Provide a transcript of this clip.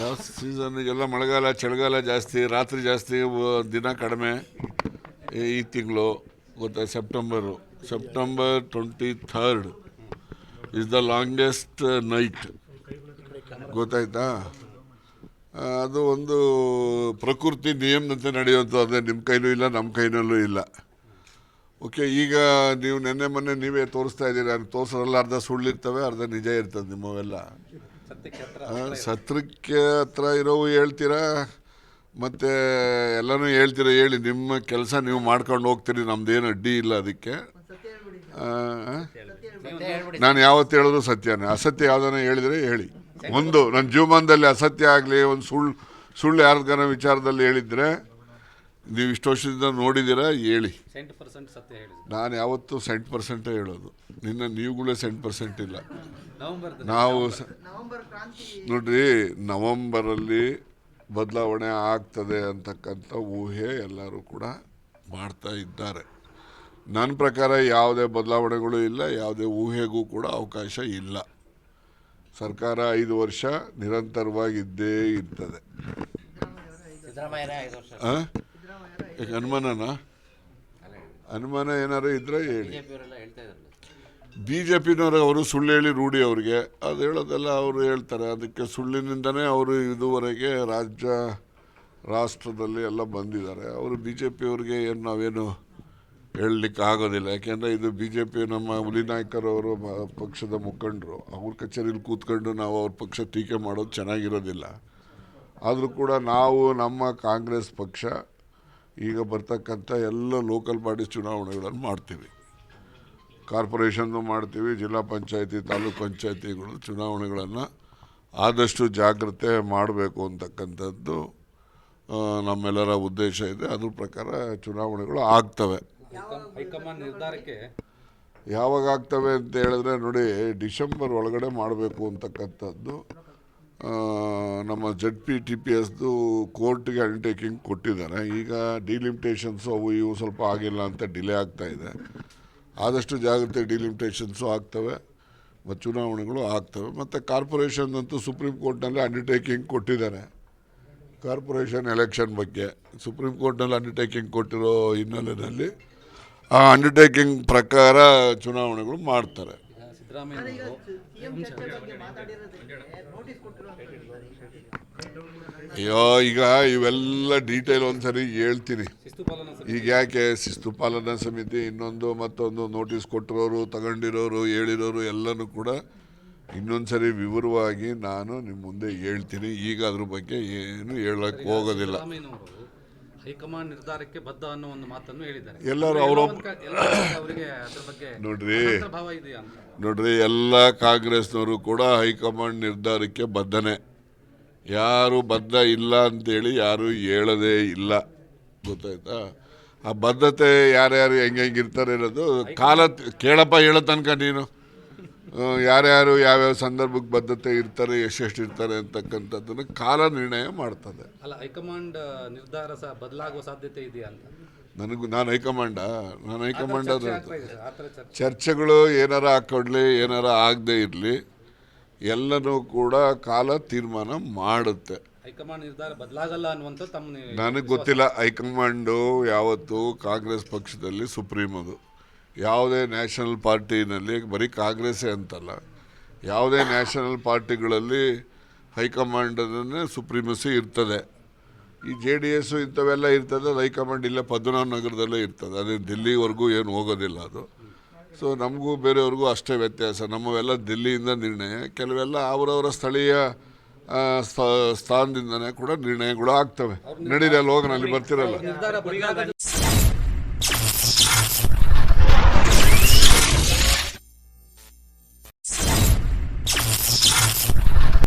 ಯಾವ ಎಲ್ಲ ಮಳೆಗಾಲ, ಚಳಿಗಾಲ ಜಾಸ್ತಿ, ರಾತ್ರಿ ಜಾಸ್ತಿ ದಿನ ಕಡಿಮೆ. ಈ- ತಿಂಗಳು ಗೊತ್ತಾ September September twenty third is the longest night ಗೊತ್ತಾಯ್ತಾ ಅದು ಒಂದು ಪ್ರಕೃತಿ ನಿಯಮದಂತೆ ನಡೆಯುವಂಥ ಅದೇ. ನಿಮ್ಮ ಕೈಲೂ ಇಲ್ಲ ನಮ್ಮ ಕೈನಲ್ಲೂ ಇಲ್ಲ. ಓಕೆ ಈಗ ನೀವು ನೆನ್ನೆ ಮೊನ್ನೆ ನೀವೇ ತೋರಿಸ್ತಾ ಇದ್ದೀರಾ? ತೋರಿಸೋದ್ರಲ್ಲಿ ಅರ್ಧ ಸುಳ್ಳಿರ್ತವೆ, ಅರ್ಧ ನಿಜ ಇರ್ತದೆ ನಿಮ್ಮವೆಲ್ಲ. ಸತ್ರಕ್ಕೆ ಹತ್ರ ಇರೋವು ಹೇಳ್ತೀರಾ? ಮತ್ತು ಎಲ್ಲನೂ ಹೇಳ್ತೀರಾ? ಹೇಳಿ ನಿಮ್ಮ ಕೆಲಸ ನೀವು ಮಾಡ್ಕೊಂಡು ಹೋಗ್ತೀರಿ ನಮ್ದೇನು ಅಡ್ಡಿ ಇಲ್ಲ ಅದಕ್ಕೆ. ಆ, ನಾನು ಯಾವತ್ತು ಹೇಳಿದ್ರು ಸತ್ಯನೇ. ಅಸತ್ಯ ಯಾವುದನ್ನ ಹೇಳಿದರೆ ಹೇಳಿ. ಒಂದು ನನ್ನ ಜೀವಮಾನದಲ್ಲಿ ಅಸತ್ಯ ಆಗಲಿ ಒಂದು ಸುಳ್ಳು ಸುಳ್ಳು ಯಾರ್ದಾನ ವಿಚಾರದಲ್ಲಿ ಹೇಳಿದರೆ ನೀವು ಇಷ್ಟು ವರ್ಷದಿಂದ ನೋಡಿದ್ದೀರಾ? ಹೇಳಿ. ಸೆಂಟ್ ಪರ್ಸೆಂಟ್ ಸತ್ಯ ಹೇಳಿದ್ರು ನಾನು ಯಾವತ್ತೂ ಸೆಂಟ್ ಪರ್ಸೆಂಟೇ ಹೇಳೋದು. ನಿನ್ನ ನೀವುಗಳೇ ಸೆಂಟ್ ಪರ್ಸೆಂಟ್ ಇಲ್ಲ. ನವೆಂಬರ್ ನಾವು ಸ- ನೋಡ್ರಿ ನವಂಬರಲ್ಲಿ ಬದಲಾವಣೆ ಆಗ್ತದೆ ಅಂತಕ್ಕಂಥ ಊಹೆ ಎಲ್ಲರೂ ಕೂಡ ಮಾಡ್ತಾ ಇದ್ದಾರೆ. ನನ್ನ ಪ್ರಕಾರ ಯಾವುದೇ ಬದಲಾವಣೆಗಳು ಇಲ್ಲ ಯಾವುದೇ ಊಹೆಗೂ ಕೂಡ ಅವಕಾಶ ಇಲ್ಲ. ಸರ್ಕಾರ ಐದು ವರ್ಷ ನಿರಂತರವಾಗಿದ್ದೇ ಇರ್ತದೆ. ಹಾಂ ಐದು ವರ್ಷ. ಆ? ಯಾಕೆ ಅನುಮಾನನಾ? ಅನುಮಾನ ಏನಾರು ಇದ್ರೆ ಹೇಳಿ. ಬಿ ಜೆ ಪಿನವರು ಅವರು ಸುಳ್ಳು ಹೇಳಿ ರೂಢಿ ಅವ್ರಿಗೆ. ಅದು ಹೇಳೋದೆಲ್ಲ ಅವರು ಹೇಳ್ತಾರೆ. ಅದಕ್ಕೆ ಸುಳ್ಳಿನಿಂದನೇ ಅವರು ಇದುವರೆಗೆ ರಾಜ್ಯ ರಾಷ್ಟ್ರದಲ್ಲಿ ಎಲ್ಲ ಬಂದಿದ್ದಾರೆ. ಅವರು ಬಿ ಜೆ ಪಿಯವ್ರಿಗೆ ಏನು ನಾವೇನು ಹೇಳಲಿಕ್ಕೆ ಆಗೋದಿಲ್ಲ. ಯಾಕೆಂದರೆ ಇದು ಬಿ ಜೆ ಪಿ ನಮ್ಮ ಹುಲಿ ನಾಯಕರವರು ಪಕ್ಷದ ಮುಖಂಡರು. ಅವ್ರ ಕಚೇರಿಯಲ್ಲಿ ಕೂತ್ಕೊಂಡು ನಾವು ಅವ್ರ ಪಕ್ಷ ಟೀಕೆ ಮಾಡೋದು ಚೆನ್ನಾಗಿರೋದಿಲ್ಲ. ಆದರೂ ಕೂಡ ನಾವು ನಮ್ಮ ಕಾಂಗ್ರೆಸ್ ಪಕ್ಷ ಈಗ ಬರ್ತಕ್ಕಂಥ ಎಲ್ಲ ಲೋಕಲ್ ಬಾಡಿ ಚುನಾವಣೆಗಳನ್ನು ಮಾಡ್ತೀವಿ. ಕಾರ್ಪೊರೇಷನ್ನು ಮಾಡ್ತೀವಿ ಜಿಲ್ಲಾ ಪಂಚಾಯತಿ ತಾಲೂಕ್ ಪಂಚಾಯತಿಗಳು ಚುನಾವಣೆಗಳನ್ನು ಆದಷ್ಟು ಜಾಗ್ರತೆ ಮಾಡಬೇಕು ಅಂತಕ್ಕಂಥದ್ದು ನಮ್ಮೆಲ್ಲರ ಉದ್ದೇಶ ಇದೆ. ಅದ್ರ ಪ್ರಕಾರ ಚುನಾವಣೆಗಳು ಆಗ್ತವೆ. ಯಾವಾಗ ಆಗ್ತವೆ ಅಂತ ಹೇಳಿದ್ರೆ ನೋಡಿ ಡಿಸೆಂಬರ್ ಒಳಗಡೆ ಮಾಡಬೇಕು ಅಂತಕ್ಕಂಥದ್ದು ನಮ್ಮ ಜಡ್ ಪಿ ಟಿ ಪಿ ಎಸ್ದು ಕೋರ್ಟ್ಗೆ ಅಂಡರ್ಟೇಕಿಂಗ್ ಕೊಟ್ಟಿದ್ದಾರೆ. ಈಗ ಡಿಲಿಮಿಟೇಷನ್ಸು ಅವು ಇವು ಸ್ವಲ್ಪ ಆಗಿಲ್ಲ ಅಂತ ಡಿಲೇ ಆಗ್ತಾ ಇದೆ. ಆದಷ್ಟು ಜಾಗ್ರತೆ ಡಿಲಿಮಿಟೇಷನ್ಸು ಆಗ್ತವೆ. ಮತ್ತು ಚುನಾವಣೆಗಳು ಆಗ್ತವೆ. ಮತ್ತು ಕಾರ್ಪೊರೇಷನ್ ಅಂತೂ ಸುಪ್ರೀಂ ಕೋರ್ಟ್ನಲ್ಲಿ ಅಂಡರ್ಟೇಕಿಂಗ್ ಕೊಟ್ಟಿದ್ದಾರೆ. ಕಾರ್ಪೊರೇಷನ್ ಎಲೆಕ್ಷನ್ ಬಗ್ಗೆ. ಸುಪ್ರೀಂ ಕೋರ್ಟ್ನಲ್ಲಿ ಅಂಡರ್ಟೇಕಿಂಗ್ ಕೊಟ್ಟಿರೋ ಹಿನ್ನೆಲೆಯಲ್ಲಿ ಆ ಅಂಡರ್ಟೇಕಿಂಗ್ ಪ್ರಕಾರ ಚುನಾವಣೆಗಳು ಮಾಡ್ತಾರೆ. ಅಯ್ಯೋ ಈಗ ಇವೆಲ್ಲ ಡೀಟೇಲ್ ಒಂದ್ಸರಿ ಹೇಳ್ತೀನಿ. ಈಗ ಯಾಕೆ ಶಿಸ್ತು ಪಾಲನಾ ಸಮಿತಿ ಇನ್ನೊಂದು ಮತ್ತೊಂದು ನೋಟಿಸ್ ಕೊಟ್ಟಿರೋರು ತಗೊಂಡಿರೋರು ಹೇಳಿರೋರು ಎಲ್ಲನೂ ಕೂಡ ಇನ್ನೊಂದ್ಸರಿ ವಿವರವಾಗಿ ನಾನು ನಿಮ್ಮ ಮುಂದೆ ಹೇಳ್ತೀನಿ. ಈಗ ಅದ್ರ ಬಗ್ಗೆ ಏನು ಹೇಳಕ್ಕೆ ಹೋಗೋದಿಲ್ಲ. ಹೈಕಮಾಂಡ್ ನಿರ್ಧಾರಕ್ಕೆ ಬದ್ಧ ಅನ್ನೋ ಒಂದು ಮಾತನ್ನು ಹೇಳಿದ್ದಾರೆ. ಎಲ್ಲರೂ ಅವರಿಗೆ ಅದ್ರ ಬಗ್ಗೆ ನೋಡ್ರಿ. ಭಾವ ಇದೆಯಾ ಅಂತ. ನೋಡ್ರಿ ಎಲ್ಲ ಕಾಂಗ್ರೆಸ್ನವರು ಕೂಡ ಹೈಕಮಾಂಡ್ ನಿರ್ಧಾರಕ್ಕೆ ಬದ್ಧನೆ. ಯಾರು ಬದ್ಧ ಇಲ್ಲ ಅಂತೇಳಿ ಯಾರು ಹೇಳದೇ ಇಲ್ಲ. ಗೊತ್ತಾಯ್ತಾ? ಆ ಬದ್ಧತೆ ಯಾರ್ಯಾರು ಹೆಂಗೆ ಹೆಂಗಿರ್ತಾರೆ ಅನ್ನೋದು ಕಾಲ ಕೇಳಪ್ಪ ಹೇಳೋ ತನಕ ನೀನು. ಯಾರ್ಯಾರು ಯಾವ್ಯಾವ ಸಂದರ್ಭಕ್ಕೆ ಬದ್ಧತೆ ಇರ್ತಾರೆ ಎಷ್ಟೆಷ್ಟು ಇರ್ತಾರೆ ಅಂತಕ್ಕಂಥದ್ದನ್ನು ಕಾಲ ನಿರ್ಣಯ ಮಾಡ್ತದೆ. ಅಲ್ಲ ಹೈಕಮಾಂಡ್ ನಿರ್ಧಾರ ಸಹ ಬದಲಾಗುವ ಸಾಧ್ಯತೆ ಇದೆಯಾ ಅಂತ? ನನಗೂ ನಾನು ಹೈಕಮಾಂಡ ನಾನು ಹೈಕಮಾಂಡ್ ಅದು ಚರ್ಚೆಗಳು ಏನಾರ ಹಾಕೊಡ್ಲಿ ಏನಾರ ಆಗದೆ ಇರಲಿ ಎಲ್ಲನೂ ಕೂಡ ಕಾಲ ತೀರ್ಮಾನ ಮಾಡುತ್ತೆ. ಹೈಕಮಾಂಡ್ ನಿರ್ಧಾರ ಬದಲಾಗಲ್ಲ ಅನ್ನುವಂಥ ತಮ್ಮ ನನಗೆ ಗೊತ್ತಿಲ್ಲ ಹೈಕಮಾಂಡು ಯಾವತ್ತು ಕಾಂಗ್ರೆಸ್ ಪಕ್ಷದಲ್ಲಿ ಸುಪ್ರೀಂ ಅದು. ಯಾವುದೇ ನ್ಯಾಷನಲ್ ಪಾರ್ಟಿನಲ್ಲಿ ಬರೀ ಕಾಂಗ್ರೆಸ್ಸೇ ಅಂತಲ್ಲ ಯಾವುದೇ ನ್ಯಾಷನಲ್ ಪಾರ್ಟಿಗಳಲ್ಲಿ ಹೈಕಮಾಂಡನೇ ಸುಪ್ರೀಮಸಿ ಇರ್ತದೆ. ಈ ಜೆ ಡಿ ಎಸ್ಸು ಇಂಥವೆಲ್ಲ ಇರ್ತದೆ ಅದು ಹೈಕಮಾಂಡ್ ಇಲ್ಲೇ ಪದ್ಮನಾಭ ನಗರದಲ್ಲೇ ಇರ್ತದೆ. ಅದೇ ದಿಲ್ಲಿವರೆಗೂ ಏನು ಹೋಗೋದಿಲ್ಲ ಅದು. ಸೊ ನಮಗೂ ಬೇರೆಯವ್ರಿಗೂ ಅಷ್ಟೇ ವ್ಯತ್ಯಾಸ. ನಮ್ಮವೆಲ್ಲ ದಿಲ್ಲಿಯಿಂದ ನಿರ್ಣಯ ಕೆಲವೆಲ್ಲ ಅವರವರ ಸ್ಥಳೀಯ ಸ್ಥ- ಸ್ಥಾನದಿಂದನೇ ಕೂಡ ನಿರ್ಣಯಗಳು ಆಗ್ತವೆ. ನಡೀರಿ ಅಲ್ಲಿ ಹೋಗೋಣ ಅಲ್ಲಿ ಬರ್ತಿರಲ್ಲ.